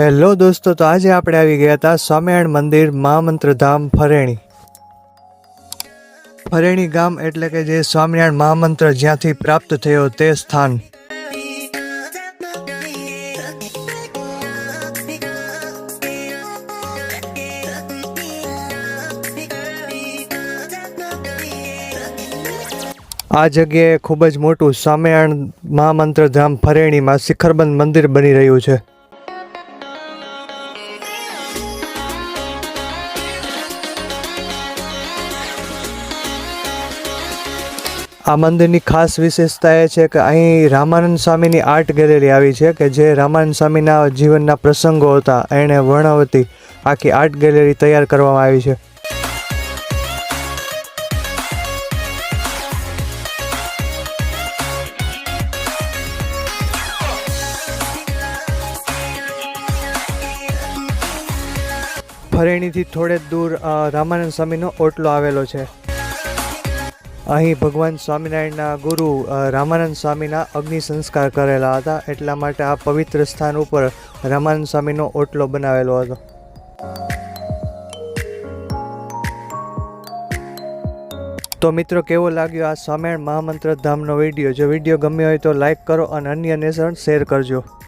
Hello દોસ્તો, તો આજે આપણે આવી ગયા હતા સ્વામિનારાયણ મંદિર મહામંત્રધામ ફરેણી. ફરેણી ગામ એટલે કે જે સ્વામિનારાયણ મહામંત્ર જ્યાંથી પ્રાપ્ત થયો તે સ્થાન. આ જગ્યાએ ખૂબ જ મોટું સ્વામિનારાયણ મહામંત્રધામ ફરેણીમાં શિખરબંધ મંદિર બની રહ્યું છે. આ મંદિરની ખાસ વિશેષતા એ છે કે અહીં રામાનંદ સ્વામીની આર્ટ ગેલેરી આવી છે કે જે રામાનંદ સ્વામીના જીવનના પ્રસંગો હતા. એણે વર્ણવતી આખી આર્ટ ગેલેરી તૈયાર કરવામાં આવી છે. ફરેણીથી થોડે દૂર રામાનંદ સ્વામીનો ઓટલો આવેલો છે. અહીં ભગવાન સ્વામિનારાયણના ગુરુ રામાનંદ સ્વામીના અગ્નિ સંસ્કાર કરેલા હતા. એટલા માટે આ પવિત્ર સ્થાન ઉપર રામાનંદ સ્વામીનો ઓટલો બનાવેલો હતો. તો મિત્રો, કેવો લાગ્યો આ સ્વામિનારાયણ મહામંત્ર ધામનો વીડિયો? જો વીડિયો ગમ્યો હોય તો લાઈક કરો અને અન્યને શેર કરજો.